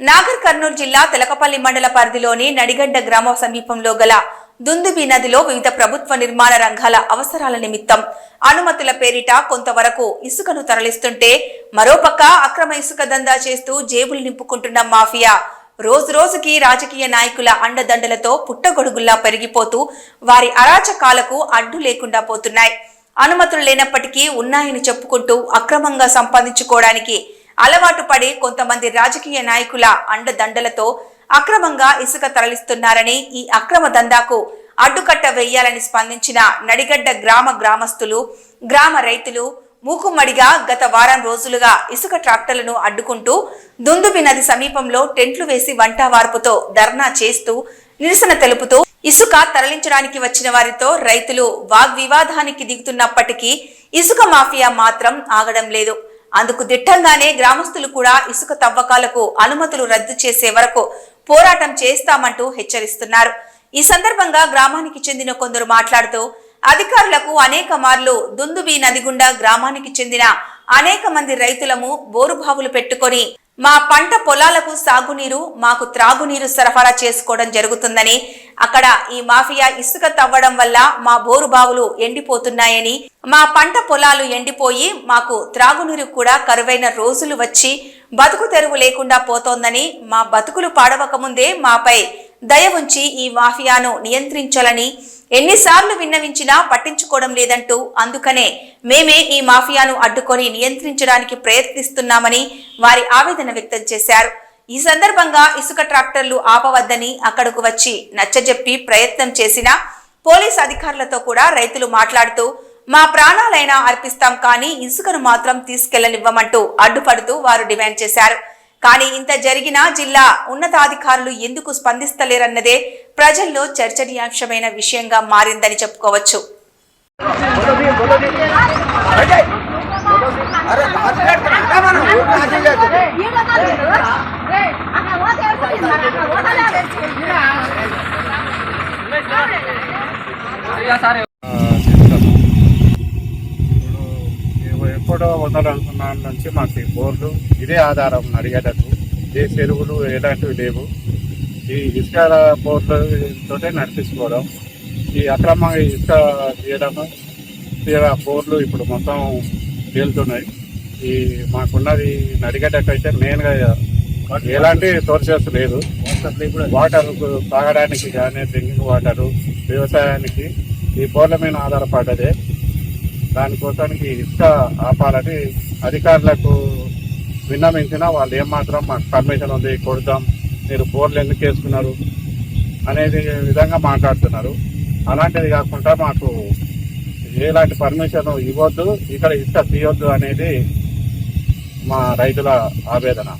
నాగర్ కర్నూలు జిల్లా తెలకపల్లి మండల పరిధిలోని నడిగడ్డ గ్రామ సమీపంలో గల దుందుబి నదిలో వివిధ ప్రభుత్వ నిర్మాణ రంగాల అవసరాల నిమిత్తం అనుమతుల పేరిట కొంతవరకు ఇసుకను తరలిస్తుంటే మరోపక్క అక్రమ ఇసుక దందా చేస్తూ జేబులు నింపుకుంటున్న మాఫియా రోజు రోజుకి రాజకీయ నాయకుల అండదండలతో పుట్టగొడుగుల్లా పెరిగిపోతూ వారి అరాచకాలకు అడ్డు లేకుండా పోతున్నాయి. అనుమతులు లేనప్పటికీ ఉన్నాయని చెప్పుకుంటూ అక్రమంగా సంపాదించుకోవడానికి అలవాటు పడి కొంతమంది రాజకీయ నాయకుల అండదండలతో అక్రమంగా ఇసుక తరలిస్తున్నారని ఈ అక్రమ దందాకు అడ్డుకట్ట వేయాలని స్పందించిన నడిగడ్డ గ్రామ గ్రామస్తులు గ్రామ రైతులు మూకుమ్మడిగా గత వారం రోజులుగా ఇసుక ట్రాక్టర్లను అడ్డుకుంటూ దుందుబి నది సమీపంలో టెంట్లు వేసి వంటావార్పుతో ధర్నా చేస్తూ నిరసన తెలుపుతూ ఇసుక తరలించడానికి వచ్చిన వారితో రైతులు వాగ్వివాదానికి దిగుతున్నప్పటికీ ఇసుక మాఫియా మాత్రం ఆగడం లేదు. అందుకు దిట్టంగానే గ్రామస్తులు కూడా ఇసుక తవ్వకాలకు అనుమతులు రద్దు చేసే వరకు పోరాటం చేస్తామంటూ హెచ్చరిస్తున్నారు. ఈ సందర్భంగా గ్రామానికి చెందిన కొందరు మాట్లాడుతూ అధికారులకు అనేక మార్లు దుందుబి నది గుండా గ్రామానికి చెందిన అనేక మంది రైతులము బోరుబావులు పెట్టుకొని మా పంట పొలాలకు సాగునీరు మాకు త్రాగునీరు సరఫరా చేసుకోవడం జరుగుతుందని అక్కడ ఈ మాఫియా ఇసుక తవ్వడం వల్ల మా బోరు బావులు ఎండిపోతున్నాయని మా పంట పొలాలు ఎండిపోయి మాకు త్రాగునీరు కూడా కరువైన రోజులు వచ్చి బతుకు తెరువు లేకుండా పోతోందని మా బతుకులు పాడవకముందే మాపై దయ ఉంచి ఈ మాఫియాను నియంత్రించాలని ఎన్నిసార్లు విన్నవించినా పట్టించుకోవడం లేదంటూ అందుకనే మేమే ఈ మాఫియాను అడ్డుకొని నియంత్రించడానికి ప్రయత్నిస్తున్నామని వారి ఆవేదన వ్యక్తం చేశారు. ఈ సందర్భంగా ఇసుక ట్రాక్టర్లు ఆపవద్దని అక్కడకు వచ్చి నచ్చజెప్పి ప్రయత్నం చేసినా పోలీస్ అధికారులతో కూడా రైతులు మాట్లాడుతూ మా ప్రాణాలైనా అర్పిస్తాం కానీ ఇసుకను మాత్రం తీసుకెళ్ళనివ్వమంటూ అడ్డుపడుతూ వారు డిమాండ్ చేశారు. కానీ ఇంత జరిగినా జిల్లా ఉన్నతాధికారులు ఎందుకు స్పందిస్తలేరన్నదే ప్రజల్లో చర్చనీయాంశమైన విషయంగా మారిందని చెప్పుకోవచ్చు. ఎప్పుడో వందల నుంచి మాకు బోర్లు ఇదే ఆధారం అడిగేటట్టు. ఏ చెరువులు ఎలాంటివి లేవు. ఈ ఇసుక బోర్లతోటే నడిపించుకోవడం ఈ అక్రమంగా ఇసుక తీయడము తీరా బోర్లు ఇప్పుడు మొత్తం తేలుతున్నాయి ఈ మాకున్నది నడిగేటట్టు అయితే మెయిన్గా ఎలాంటి సోర్సెస్ లేదు. వాటర్ తాగడానికి కానీ డ్రింకింగ్ వాటరు వ్యవసాయానికి ఈ బోర్ల మీద ఆధారపడ్డదే. దానికోసానికి ఇసుక ఆపాలని అధికారులకు విన్నవించినా వాళ్ళు ఏమాత్రం మాకు పర్మిషన్ ఉంది కొడదాం మీరు బోర్లు ఎందుకు వేసుకున్నారు అనేది విధంగా మాట్లాడుతున్నారు. అలాంటిది కాకుండా మాకు ఎలాంటి పర్మిషన్ ఇవ్వద్దు ఇక్కడ ఇసుక తీయొద్దు అనేది మా రైతుల ఆవేదన.